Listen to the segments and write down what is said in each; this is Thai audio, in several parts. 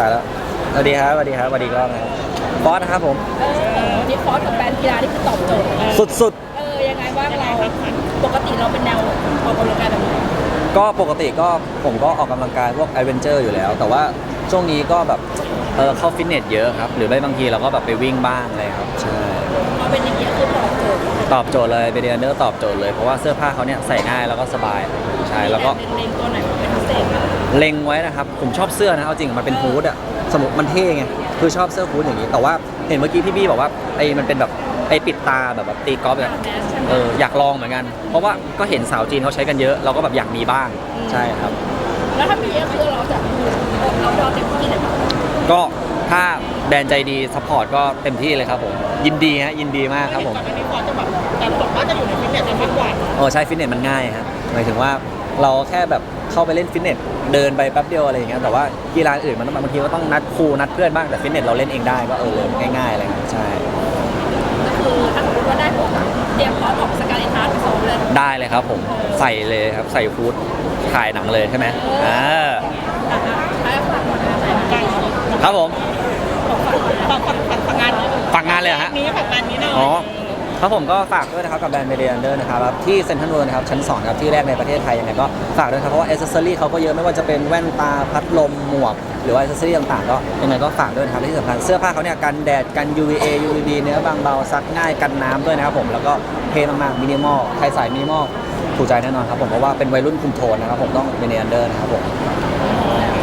ตายแล้วสวัสดีครับสวัสดีครับสวัสดีก็นะครับบอสนะครับผมเออวันนี้ฟอสกับแบรนด์กีฬาที่คือตอบโจทย์เออสุดเออยังไงบ้างเราปกติเราเป็นแนวออกกำลังกายแบบไหนๆก็ปกติก็ผมก็ออกกำลังกายพวกไอเวนเจอร์อยู่แล้ว แต่ว่าช่วงนี้ก็แบบเออเข้าฟิตเนสเยอะครับ หรือไม่บางทีเราก็แบบไปวิ่งบ้างอะไรครับใช่พอเป็นอย่างนี้ยคือตอบโจทย์ตอบโจทย์เลยเบเดียเนอร์ตอบโจทย์เลยเพราะว่าเสื้อผ้าเขาเนี่ยใส่ง่ายแล้วก็สบายใช่แล้วก็มีเล็งๆตัวไหนเป็นพิเศษไหม เล็งไว้นะครับ ผมชอบเสื้อนะเอาจริงมันเป็นฮูดอะสมมติมันเท่ไงคือชอบเสื้อฮูดอย่างนี้ แต่ว่าเห็นเมื่อกี้พี่บี้บอกว่าไอ้มันเป็นแบบไอ้ปิดตาแบบแบบตีกอล์ฟแบบแมสใช่ไหมเอออยากลองเหมือนกัน เพราะว่าก็เห็นสาวจีนเขาใช้กันเยอะ เราก็แบบอยากมีบ้างใช่ครับ แล้วถ้ามีก็คือเราจะเราเราเต็มที่เลยค่ะก็ถ้าแบรนด์ใจดีซัพพอร์ตก็เต็มที่เลยครับผมยินดีฮะยินดีมากครับผมก่อนหน้านี้ก่อนจะแบบแต่บอกว่าจะอยู่ในฟิตเนสจะมากกว่าโอ้ใช่ฟิตเนสมันง่ายครับหมายถึงว่า เราแค่แบบเข้าไปเล่นฟิตเนสเดินไปแป๊บเดียวอะไรอย่างเงี้ยแต่ว่ากีฬาอื่นมันต้องบางทีก็ต้องนัดครูนัดเพื่อนบ้างแต่ฟิตเนสเราเล่นเองได้ก็เออเลยง่ายๆอะไรเงี้ยใช่ก็คือถ้าสมมติว่าได้ผมเตรียมพร้อมออกสกายเลนทาร์ไปซ้อมเลยได้เลยครับผมใส่เลยครับใส่ฟูดถ่ายหนังเลยใช่ไหมอ่าอะอะให้ฝากก่อนนะไหนบ้างครับผมฝากฝากฝากฝากงานนี้ฝากงานเลยเหรอฮะนี้ฝากงานนี้หน่อยอ๋อ ครับผมก็ฝากด้วยนะครับกับแบรนด์เมเดียนเดอร์นะครับที่เซ็นทรัลเวิลด์นะครับชั้น2ครับที่แรกในประเทศไทยยังไงก็ฝากด้วยครับเพราะว่าอ c เซสซอรี่เขาก็เยอะไม่ว่าจะเป็นแว่นตาพัดลมหมวก หรือว่าอ c เซสซอรี่ต่างๆ ก็ยังไงก็ฝากด้วยนะครับและที่สำคัญเสื้อผ้าเขาเนี่ยกันแดดกัน UVA UVB เนื้อบางเบาซักง่ายกันน้ำด้วยนะครับผมแล้วก็เท่มากๆมินิมอลใครใส่มินิมอลถูกใจแน่นอนครับผมเพราะว่าเป็นวัยรุ่นคุมโทนนะครับผมต้องเมเดียนเดอร์นะครับผม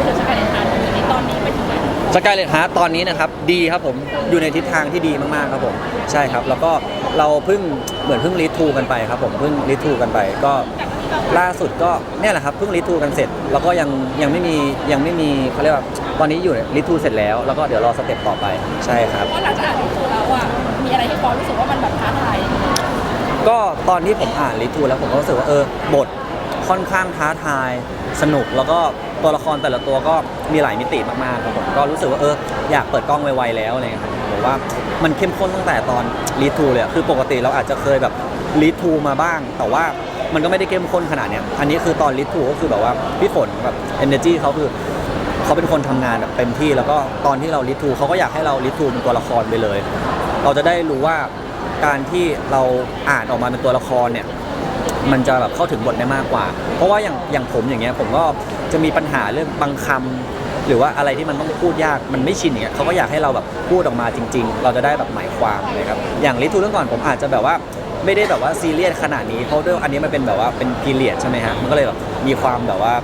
คือสกายเลนทาร์ในตอนนี้ไปถึงไหนสกายเลนฮาร์ตอนนี้นะครับดีครับผมอยู่ในทิศทางที่ดีมากๆครับผมใช่ครับแล้วก็ เราเพิ่งเหมือนเพิ่งรีทูกันไปครับผมเพิ่งรีทูกันไปก็ล่าสุดก็เนี่ยแหละครับเพิ่งรีทูกันเสร็จ แล้วก็ยังยังไม่มียังไม่มีเขาเรียกว่าตอนนี้อยู่รีทูเสร็จแล้ว แล้วก็เดี๋ยวรอสเต็ปต่อไปใช่ครับเพราะหลังจากอ่านหนังสือแล้วอะมีอะไรที่ฟอสรู้สึกว่ามันแบบท้าทายก็ตอนที่ผมอ่านรีทูแล้วผมก็รู้สึกว่าเออบทค่อนข้างท้าทายสนุกแล้วก็ตัวละครแต่ละตัวก็มีหลายมิติมากๆครับผมก็รู้สึกว่าเอออยากเปิดกล้องไวๆแล้วอะไรเงี้ยครับ ผมว่ามันเข้มข้นตั้งแต่ตอนรีทูเลยอะคือปกติเราอาจจะเคยแบบรีทูมาบ้าง แต่ว่ามันก็ไม่ได้เข้มข้นขนาดเนี้ยอันนี้คือตอนรีทูก็คือแบบว่าพี่ฝนแบบเอเนจีเขาคือเขาเป็นคนทำงานแบบเต็มที่ แล้วก็ตอนที่เรารีทูเขาก็อยากให้เรารีทูเป็นตัวละครไปเลย เราจะได้รู้ว่าการที่เราอ่านออกมาเป็นตัวละครเนี่ย มันจะแบบเข้าถึงบทได้มากกว่า เพราะว่าอย่างอย่างผมอย่างเงี้ยผมก็จะมีปัญหาเรื่องบางคำ หรือว่าอะไรที่มันต้องพูดยากมันไม่ชินอย่างเงี้ยเขาก็อยากให้เราแบบพูดออกมาจริง ๆ เราจะได้แบบหมายความนะครับอย่างลิทูเรื่องก่อนผมอาจจะแบบว่าไม่ได้แบบว่าซีเรียสขนาดนี้เพราะด้วยอันนี้มันเป็นแบบว่าเป็นพีเรียดใช่ไหมฮะมันก็เลยแบบมีความแบบว่า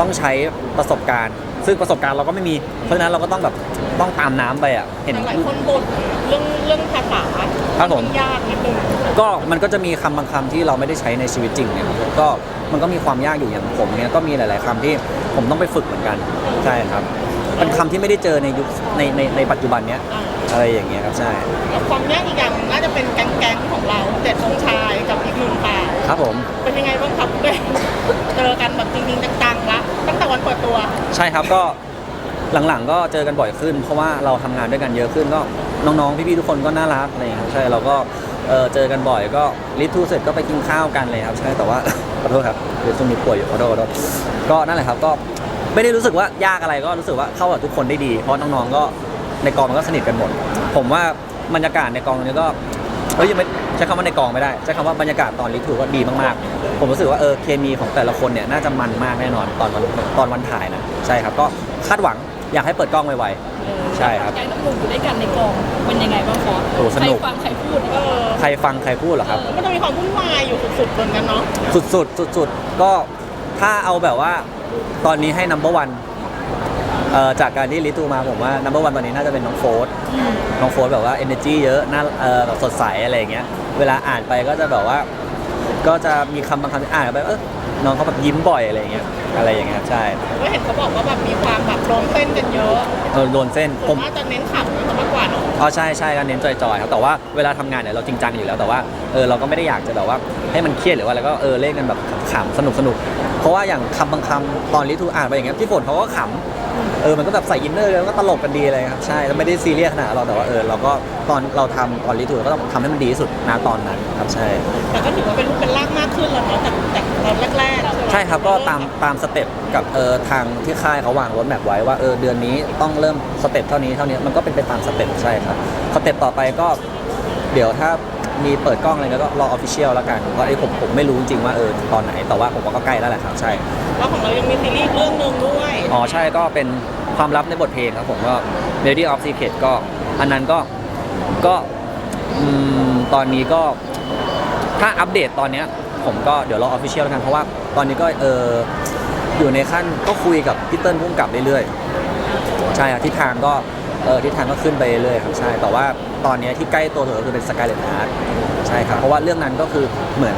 ต้องใช้ประสบการณ์ ซึ่งประสบการณ์เราก็ไม่มี เพราะฉะนั้นเราก็ต้องแบบต้องตามน้ำไปอะเห็นหลายคนบ่นเรื่องเรื่องภาษาครับผมยากนิดนึงก็มันก็จะมีคำบางคำที่เราไม่ได้ใช้ในชีวิตจริงเนี่ยครับก็มันก็มีความยากอยู่อย่างผมเนี่ยก็มีหลาย ๆคำที่ ผมต้องไปฝึกเหมือนกัน ใช่ครับเป็นคำที่ไม่ได้เจอในยุคในในในปัจจุบันเนี้ยอ่าอะไรอย่างเงี้ยครับใช่แล้วความยากอีกอย่างหนึ่งน่าจะเป็นแก๊งๆของเราเจ็ดองค์ชายกับอีกหนึ่งป่าครับผม เป็นยังไงบ้างครับได้เจอกันแบบจริงๆจังๆละตั้งแต่วันเปิดตัว ใช่ครับก็หลังๆ ก็เจอกันบ่อยขึ้น เพราะว่าเราทำงานด้วยกันเยอะขึ้นก็น้องๆพี่ๆทุกคนก็น่ารักอะไรอย่างเงี้ยครับใช่เราก็ เออเจอกันบ่อยก็ลิทูเสร็จก็ไปกินข้าวกันเลยครับใช่แต่ว่า ขอโทษครับเดี๋ยวช่วงนี้ป่วยอยู่ขอโทษขอโทษก็นั่นแหละครับก็ไม่ได้รู้สึกว่ายากอะไรก็รู้สึกว่าเข้ากับทุกคนได้ดีเพราะน้องๆก็ในกองมันก็สนิทกันหมด ผมว่าบรรยากาศในกองนี้ก็เอ้ยยังไม่ใช้คำว่าในกองไม่ได้ใช้คำว่าบรรยากาศตอนลิทูก็ดีมากๆ ผมรู้สึกว่าเออเคมีของแต่ละคนเนี่ยน่าจะมันมากแน่นอนตอนวันตอนวันถ่ายนะใช่ครับก็คาดหวังอยากให้เปิดกล้องไวๆ ใช่ครับแก๊งหนุ่มๆอยู่ด้วยกันในกองเป็นยังไงบ้างฟอสโอ้สนุก ใครฟังใครพูดเออใครฟังใครพูดเหรอครับ มันต้องมีความวุ่นวายอยู่สุดๆเหมือนกันเนาะสุดๆสุดๆก็ถ้าเอาแบบว่าตอนนี้ให้ number one เอ่อจากการที่ลิตูมาผมว่า number one ตอนนี้น่าจะเป็นน้องโฟร์ธน้องโฟร์ธแบบว่า energy เยอะน่าเอ่อแบบสดใสอะไรอย่างเงี้ยเวลาอ่านไปก็จะแบบว่า ก็จะมีคำบางคำที่อ่านไปเออ น้องเขาแบบยิ้มบ่อยอะไรอย่างเงี้ยอะไรอย่างเงี้ยใช่ก็เห็นเขาบอกว่าแบบมีความแบบโดนเต้นกันเยอะเออโดนเส้นผผม มว่าจะเน้นขับมากกว่าเนาะอ๋อใช่ใช่ก็เน้นจอยๆครับแต่ว่าเวลาทำงานเนี่ยเราจริงจังอยู่แล้วแต่ว่าเออเราก็ไม่ได้อยากจะแบบว่าให้มันเครียดหรือว่าอะไรก็เออเล่นกันแบบขำๆสนุกสนุกๆ เพราะว่าอย่างคำบางคำตอนลิทูอ่านไปอย่างเงี้ยพี่ฝนเขาก็ขำเออมันก็แบบใส่อินเนอร์แล้วก็ตลกกันดีเลยครับใช่แล้วไม่ได้ซีเรียสขนาดนั้นหรอกแต่ว่าเออเราก็ตอนเราทำตอนลิทูเราก็ต้องทำให้มันดีที่สุดณตอนนั้นครับใช่ แต่ก็ถือว่าเป็นรูปเป็นร่างมากขึ้นแล้วเนาะจากจากตอนแรกๆใช่ไหมใช่ครับก็ตามตามสเต็ปกับเออทางที่ค่ายเขาวางรถแมพไว้ว่าเออเดือนนี้ต้องเริ่มสเต็ปเท่านี้เท่านี้มันก็เป็นไปตามสเต็ปใช่ครับสเต็ปต่อไปก็ เดี๋ยวถ้า มีเปิดกล้องอะไรก็รอออฟฟิเชียลแล้วกันเพราะไอ้ผมผมไม่รู้จริงๆว่าเออตอนไหน แต่ว่าผมว่าก็ใกล้แล้วแหละครับใช่ แล้วของเรายังมีซีรีส์อีกเรื่องหนึ่งด้วยอ๋อใช่ก็เป็นความลับในบทเพลงครับผมก็ Lady of Secret ก็ อันนั้นก็ก็อืมตอนนี้ก็ถ้าอัปเดตตอนเนี้ยผมก็เดี๋ยวรอออฟฟิเชียลแล้วกันเพราะว่าตอนนี้ก็เอออยู่ในขั้นก็คุยกับพี่เติ้ลพุ่มกับเรื่อยๆ ใช่ครับทิศทางก็ เออทิศทางก็ขึ้นไปเรื่อยๆครับใช่แต่ว่าตอนเนี้ยที่ใกล้ตัวสุดก็คือเป็นสกายเลตฮาร์ดใช่ครับเพราะว่าเรื่องนั้นก็คือเหมือน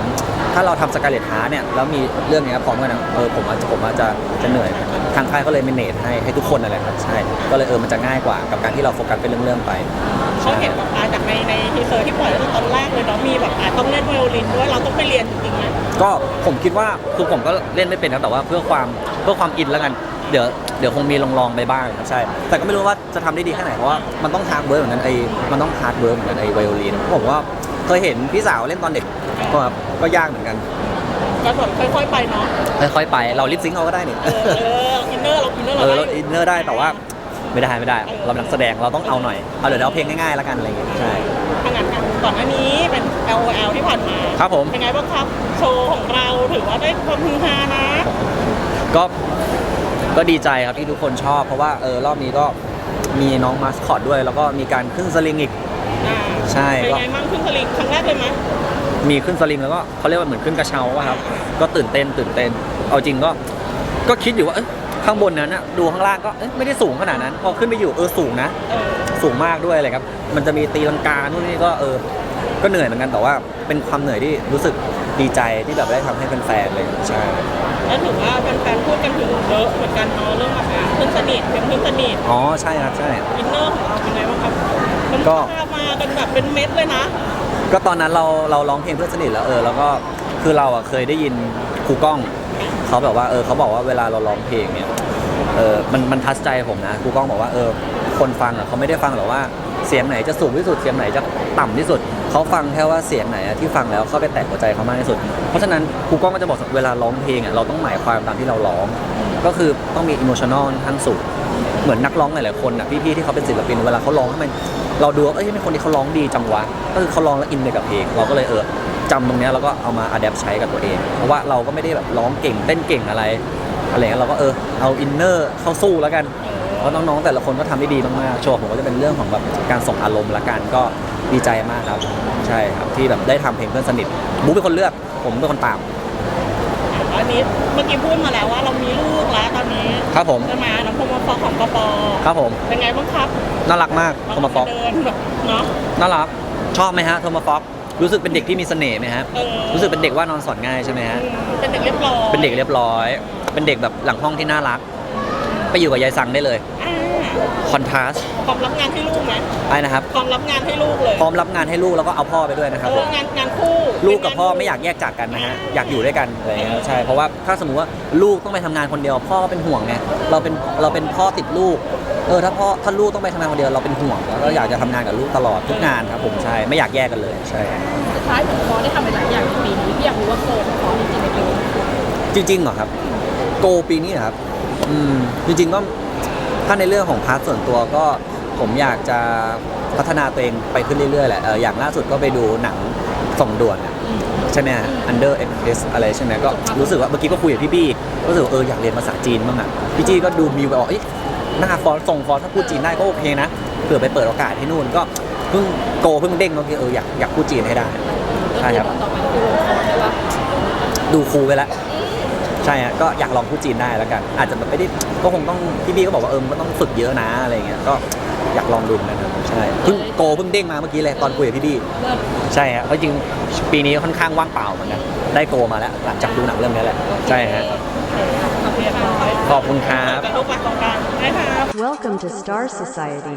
ถ้าเราทำสกายเลตฮาร์ดเนี่ยแล้วมีเรื่องเนี้ยพร้อมกันนะเออผมอาจจะผมอาจจะจะเหนื่อยทางค่ายก็เลยเมเนจให้ให้ทุกคนนั่นแหละครับใช่ก็เลยเออมันจะง่ายกว่ากับการที่เราโฟกัสเป็นเรื่องๆไป เขาเห็นแบบอ่าจากในในทีเซอร์ที่ปล่อยตั้งแต่ตอนแรกเลยเนาะมีแบบอ่าต้องเล่นไวโอลินด้วยเราต้องไปเรียนจริงๆไหมก็ผมคิดว่าคือผมก็เล่นไม่เป็นครับแต่ว่าเพื่อความเพื่อความอินแล้วกัน เดี๋ยวเดี๋ยวคงมีลองๆไปบ้างครับใช่ แต่ก็ไม่รู้ว่าจะทำได้ดีแค่ไหนเพราะว่ามันต้องฮาร์ดเวิร์กเหมือนกันไอ้มันต้องฮาร์ดเวิร์กเหมือนกันไอ้ไวโอลินผมว่าเคยเห็นพี่สาวเล่นตอนเด็กก็แบบก็ยากเหมือนกันก็แบบค่อยๆไปเนาะค่อยๆไปเราลิปซิงค์เอาก็ได้นี่เออเอออินเนอร์เราอินเนอร์เอเราอได้เราอินเนอร์ได้แต่ว่าไม่ได้ไม่ได้ เราเป็นนักแสดงเราต้องเอาหน่อยเอาเดี๋ยวเอาเพลงง่ายๆแล้วกันอะไรอย่างเงี้ยใช่ทางงานกันก่อนหน้านี้เป็น L O L ที่ผ่านมาครับผม เป็นไงบ้างครับ โชว์ของเราถือว่าได้ความฮือฮานะ ก็ ก็ดีใจครับที่ทุกคนชอบ เพราะว่าเออรอบนี้ก็มีน้องมาสคอตด้วย แล้วก็มีการขึ้นสลิงอีกอ่าใช่เป็นก็ ไงบ้างขึ้นสลิงครั้งแรกเลยไหมมีขึ้นสลิงแล้วก็เขาเรียกว่าเหมือนขึ้นกระเช้าอะครับ ก็ตื่นเต้นตื่นเต้น เอาจริงก็ ก็คิดอยู่ว่าเอ้ยข้างบนนั้นอะดูข้างล่างก็เอ้ยไม่ได้สูงขนาดนั้น พอขึ้นไปอยู่เออสูงนะ เออสูงมากด้วยเลยครับ มันจะมีตีลังกานู่นนี่ก็เออ ก็เหนื่อยเหมือนกันแต่ว่าเป็นความเหนื่อยที่รู้สึก ดีใจที่แบบได้ทำให้แฟนๆเลยใช่ แล้วถือว่าแฟนๆพูดกันถึงเยอะเหมือนกันเนาะเรื่องแบบอะเพื่อนสนิทเป็นเพื่อนสนิทอ๋อใช่ครับใช่ อินเนอร์ของเราเป็นไงบ้างครับมันก็ พามากันแบบเป็นเม็ดเลยนะ ก็ตอนนั้นเราเราร้องเพลงเพื่อนสนิทแล้วเออแล้วก็คือเราอะเคยได้ยินครูก้องเขาแบบว่าเออเขาบอกว่าเวลาเราร้องเพลงเนี่ยเออมันมันทัชใจผมนะครูก้องบอกว่าเออคนฟังอะเขาไม่ได้ฟังหรอกว่า เสียงไหนจะสูงที่สุดเสียงไหนจะต่ำที่สุด เขาฟังแค่ว่าเสียงไหนที่ฟังแล้วเข้าไปแตะหัวใจเขามากที่สุด เพราะฉะนั้นครูก้องก็จะบอกเวลาร้องเพลงอะเราต้องหมายความตามที่เราร้อง ก็คือต้องมีอิโมชันอลทั้งสูงเหมือนนักร้องหลายๆคนอะพี่ๆที่เขาเป็นศิลปินเวลาเขาร้องทำไมเราดูว่าเอ้ยเป็นคนที่เขาร้องดีจังวะก็คือเขาร้องแล้วอินไปกับเพลงเราก็เลยเออจำตรงนี้แล้วก็เอามาอัดแอปใช้กับตัวเอง เพราะว่าเราก็ไม่ได้แบบร้องเก่งเต้นเก่งอะไรอะไรเงี้ยเราก็เออเอาอินเนอร์เข้าสู้แล้วกัน ราะน้องๆ แต่ละคนก็ทำได้ดีมากๆโชว์ผมก็จะเป็นเรื่องของแบบการส่งอารมณ์ละกันก็ดีใจมากครับ ใช่ครับที่แบบได้ทำเพลงเพื่อนสนิทบุ๊คเป็นคนเลือก ผมเป็นคนตามอันนี้เมื่อกี้พูดมาแล้วว่าเรามีลูกแล้วตอนนี้ครับผมจะมาน้องพมฟของกปครับผมเป็นไงบ้างครับน่ารักมากโทมัสฟ็อกเดินแบบเนาะน่ารักชอบไหมฮะโทมัสฟ็อกรู้สึกเป็นเด็กที่มีเสน่ห์ไหมฮะเออรู้สึกเป็นเด็กว่านอนสอนง่ายใช่ไหมฮะเป็นเด็กเรียบร้อยเป็นเด็กเรียบร้อย เป็นเด็กแบบหลังห้องที่น่ารัก ไปอยู่กับยายสังได้เลยอ่าคอนทราสพร้อมรับงานให้ลูกไหมไปนะครับพร้อมรับงานให้ลูกเลยพร้อมรับงานให้ลูกแล้วก็เอาพ่อไปด้วยนะครับเอผอมงานงานคู่ลูกกับพ่อไม่อยากแยกจากกันนะฮะอยากอยู่ด้วยกันอะไรเงี้ยใช่เพราะว่าถ้าสมมติว่าลูกต้องไปทำงานคนเดียวพ่อก็เป็นห่วงไงเราเป็นเราเป็นพ่อติดลูกเออถ้าพ่อถ้าลูกต้องไปทำงานคนเดียวเราเป็นห่วงแล้วก็อยากจะทำงานกับลูกตลอดทุกงานครับผมใช่ไม่อยากแยกกันเลยใช่ สุดท้ายเหมือนฟอสได้ทำหลายๆอย่างในปีนี้พี่อยากรู้ว่าโกของฟอสจริงๆในปีนี้คืออะไรจริงๆเหรอครับ โกปีนี้เหรอครับ อืมจริงๆก็ถ้าในเรื่องของพาร์ทส่วนตัวก็ผมอยากจะพัฒนาตัวเองไปขึ้นเรื่อยๆแหละเอออย่างล่าสุดก็ไปดูหนังส่งด่วนอะใช่ไหมฮะ Under Express อะไรใช่ไหมก็รู้สึกว่าเมื่อกี้ก็คุยกับพี่บี้ก็รู้สึกว่าเอออยากเรียนภาษาจีนบ้างอะพี่จี้ก็ดูมีแบบว่าเอ้ยหน้าฟอนต์ส่งฟอนต์ถ้าพูดจีนได้ก็โอเคนะเผื่อไปเปิดโอกาสที่นู่นก็เพิ่งโกเพิ่งเด้งเมื่อกี้เอออยากอยากพูดจีนให้ได้ก็ใช่คือครับ ต่อไปก็คือวงฟอสใช่ปะ ดูครูไปแล้ว ใช่ฮะก็อยากลองพูดจีนได้แล้วกัน อาจจะแบบไม่ได้ก็คงต้องพี่บี้ก็บอกว่าเออมันก็ต้องฝึกเยอะนะอะไรเงี้ยก็อยากลองดูเหมือนกันครับใช่เพิ่งโกเพิ่งเด้งมาเมื่อกี้เลยตอนคุยกับพี่บี้เริ่มใช่ฮะเพราะจริงปีนี้ค่อนข้างว่างเปล่าเหมือนกันได้โกมาแล้วหลังจากดูหนังเรื่องนี้แหละใช่ฮะเรียบร้อยขอบคุณครับ กับลูกรักของกันนะครับ Welcome to Star Society.